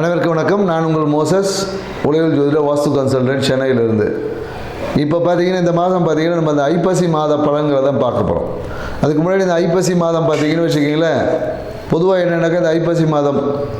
அனைவருக்கும் வணக்கம். நான் உங்கள் மோசஸ் உலகில் ஜோதிட வாஸ்து கன்சல்டன்ட் சென்னையிலிருந்து. இப்போ பார்த்தீங்கன்னா இந்த மாதம் பார்த்தீங்கன்னா நம்ம அந்த ஐப்பசி மாத பழங்களை தான் பார்க்க போகிறோம் அதுக்கு முன்னாடி இந்த ஐப்பசி மாதம் பார்த்தீங்கன்னு வச்சுக்கிங்களேன் பொதுவாக என்னென்னாக்கா இந்த ஐப்பசி மாதம்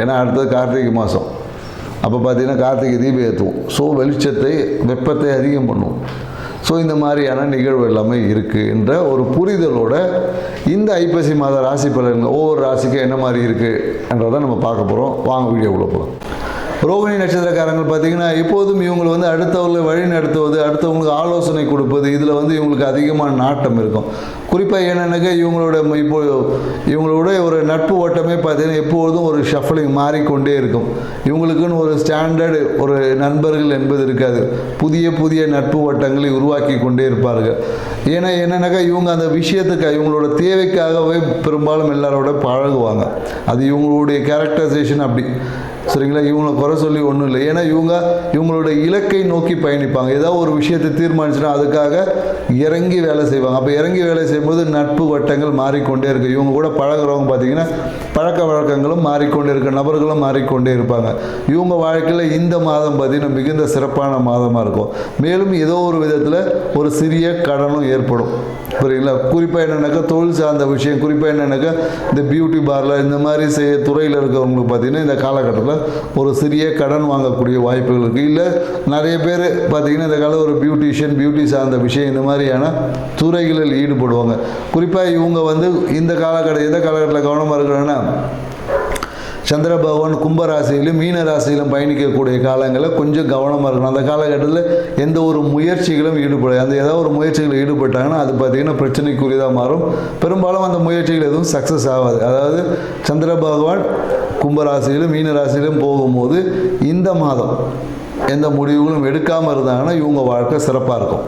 ஏன்னா அடுத்தது கார்த்திகை மாதம் அப்போ பார்த்தீங்கன்னா கார்த்திகை தீபம் ஏற்றுவோம் ஸோ வெளிச்சத்தை வெப்பத்தை அதிகம் பண்ணுவோம். ஸோ இந்த மாதிரியான நிகழ்வு எல்லாமே இருக்குது என்ற ஒரு புரிதலோட இந்த ஐப்பசி மாத ராசி பலன்கள் ஒவ்வொரு ராசிக்கும் என்ன மாதிரி இருக்குது என்றதை நம்ம பார்க்க போகிறோம் வாங்க வீடியோக்குள்ளே போகலாம் ரோகிணி நட்சத்திரக்காரங்கள் பார்த்தீங்கன்னா எப்போதும் இவங்களை வந்து அடுத்தவர்களை வழி நடத்துவது அடுத்தவங்களுக்கு ஆலோசனை கொடுப்பது இதில் வந்து இவங்களுக்கு அதிகமான நாட்டம் இருக்கும். குறிப்பாக என்னென்னாக்கா இவங்களோட இப்போ இவங்களோட ஒரு நட்பு ஓட்டமே பார்த்தீங்கன்னா எப்பொழுதும் ஒரு ஷஃபலிங் மாறிக்கொண்டே இருக்கும். இவங்களுக்குன்னு ஒரு ஸ்டாண்டர்டு ஒரு நண்பர்கள் என்பது இருக்காது. புதிய புதிய நட்பு ஓட்டங்களை உருவாக்கி கொண்டே இருப்பார்கள். ஏன்னா என்னென்னாக்கா இவங்க அந்த விஷயத்துக்கு இவங்களோட தேவைக்காகவே பெரும்பாலும் எல்லாரோட பழகுவாங்க. அது இவங்களுடைய கேரக்டரைசேஷன் அப்படி. சரிங்களா? இவங்களை குறை சொல்லி ஒன்றும் இல்லை. ஏன்னா இவங்க இவங்களோட இலக்கை நோக்கி பயணிப்பாங்க. ஏதாவது ஒரு விஷயத்தை தீர்மானிச்சுன்னா அதுக்காக இறங்கி வேலை செய்வாங்க. அப்போ இறங்கி வேலை செய்யும்போது நட்பு வட்டங்கள் மாறிக்கொண்டே இருக்கு. இவங்க கூட பழகுறவங்க பார்த்தீங்கன்னா பழக்க வழக்கங்களும் மாறிக்கொண்டே இருக்க. நபர்களும் மாறிக்கொண்டே இருப்பாங்க. இவங்க வாழ்க்கையில் இந்த மாதம் பார்த்தீங்கன்னா மிகுந்த சிறப்பான மாதமாக இருக்கும். மேலும் ஏதோ ஒரு விதத்தில் ஒரு சிறிய கடனும் ஏற்படும். புரியுங்களா குறிப்பாக என்னென்னாக்கா தொழில் சார்ந்த விஷயம். குறிப்பாக என்னென்னாக்கா இந்த பியூட்டி பார்லர் இந்த மாதிரி செய்ய துறையில் இருக்கிறவங்களுக்கு பார்த்தீங்கன்னா இந்த காலகட்டத்தில் ஒரு சிறிய கடன் வாங்கக்கூடிய வாய்ப்புகள் இருக்குது இல்லை நிறைய பேர் பார்த்திங்கன்னா இந்த காலம் ஒரு பியூட்டிஷியன் பியூட்டி சார்ந்த விஷயம் இந்த மாதிரியான துறைகளில் ஈடுபடுவாங்க. குறிப்பாக இவங்க வந்து இந்த காலகட்ட எந்த காலகட்டத்தில் கவனமாக இருக்கிறாங்கன்னா சந்திர பகவான் கும்பராசியிலும் மீன ராசியிலும் பயணிக்கக்கூடிய காலங்களில் கொஞ்சம் கவனமாக இருக்கணும். அந்த காலகட்டத்தில் எந்த ஒரு முயற்சிகளும் ஈடுபட அந்த ஏதாவது ஒரு முயற்சிகளில் ஈடுபட்டாங்கன்னா அது பார்த்திங்கன்னா பிரச்சனைக்குரியதாக மாறும். பெரும்பாலும் அந்த முயற்சிகள் எதுவும் சக்ஸஸ் ஆகாது. அதாவது சந்திர பகவான் கும்பராசியிலும் மீன ராசியிலும் போகும்போது இந்த மாதம் எந்த முடிவுகளும் எடுக்காமல் இருந்தாங்கன்னா இவங்க வாழ்க்கை சிறப்பாக இருக்கும்.